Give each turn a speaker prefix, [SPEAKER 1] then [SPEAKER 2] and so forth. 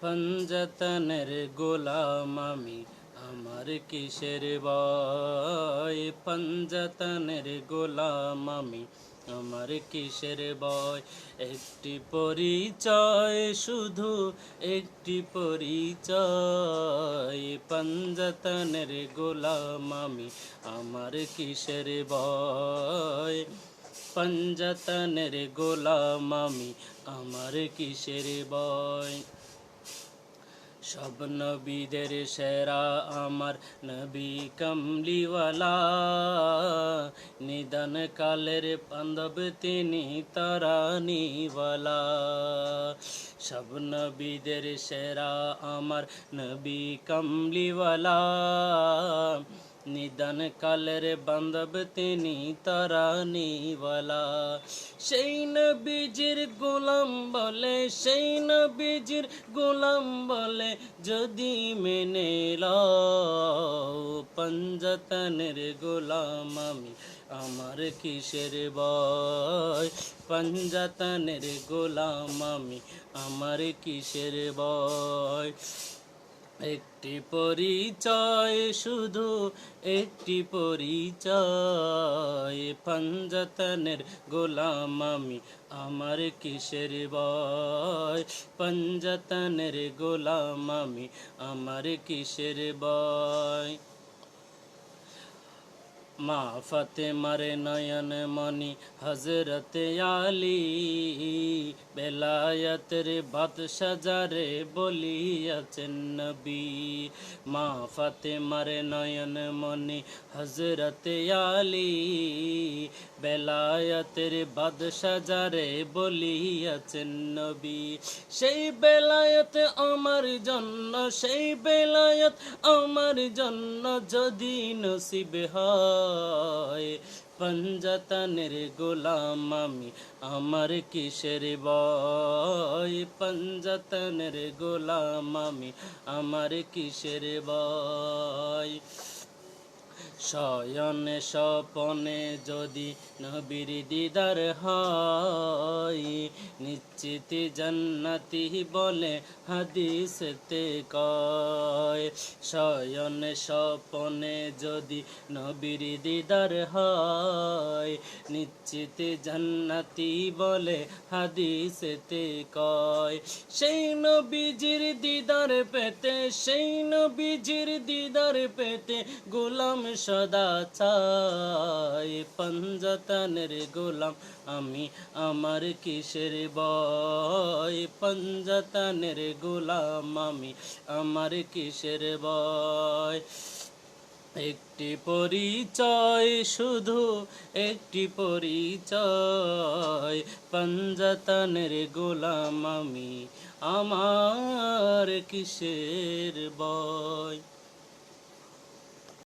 [SPEAKER 1] পঞ্জতনের গোলাম আমি, আমার কিসের বয় পঞ্জতনের গোলাম আমি, আমার কিসের বয় একটি পরিচয়, শুধু একটি পরিচয়। পঞ্জতনের গোলাম আমি, আমার কিসের বয় পঞ্জতনের গোলাম আমি, আমার কিসের বয় সব নবীদের সেরা আমার নবী কমলিওয়ালা। নিদান কালের পান্ধব তিনি তারানিওয়ালা। সব নবীদের সেরা আমার নবী কমলিওয়ালা। নিদান কালের বান্ধব তিনি তারানিওয়ালা সেই নবীজির গোলাম বলে, সেই নবীজির গোলাম বলে, যদি মেনে পঞ্জতনের গোলাম আমি, আমার কিসের বয় পঞ্জতনের গোলাম আমি, আমার কিসের বয় একটি পরিচয়, শুধু একটি পরিচয়। পঞ্জতনের গোলাম আমি, আমার কিসের বয়? পঞ্জতনের গোলাম আমি, আমার কিসের বয়? মা ফতেমার নয়ন মনি হজরত আলী। বেলায়তের বাদশা সাজারে বলিয়াছেন নবী। মা ফতেমার নয়ন মনি হজরত আলী। বেলায়তের বাদশা যারে বলিয়াছেন নবী, সেই বেলায়ত আমার জন্য, সেই বেলায়ত আমার জন্য যদি নসিব হয়, পঞ্জতনের গোলাম আমি, আমার কিসের বয়? পঞ্জতনের গোলাম আমি, আমার কিসের বয়? শয়নে স্বপনে যদি নবীর দিদার হয়, নিশ্চিত জান্নাতি বলে হাদিসতে কয়। শয়নে স্বপনে যদি নবীর দিদার হয়, নিশ্চিত জান্নাতি বলে হাদিসতে কয়। সেই নবীজির দিদার পেতে, সেই নবীজির দিদার পেতে, গোলাম সদা চাই পঞ্জতনের গোলাম, আমি আমার কিসের বয়? পঞ্জতনের গোলাম, আমি আমার কিসের বয়? একটি পরিচয়, শুধু একটি পরিচয় পঞ্জতনের গোলাম, আমি আমার কিসের বয়?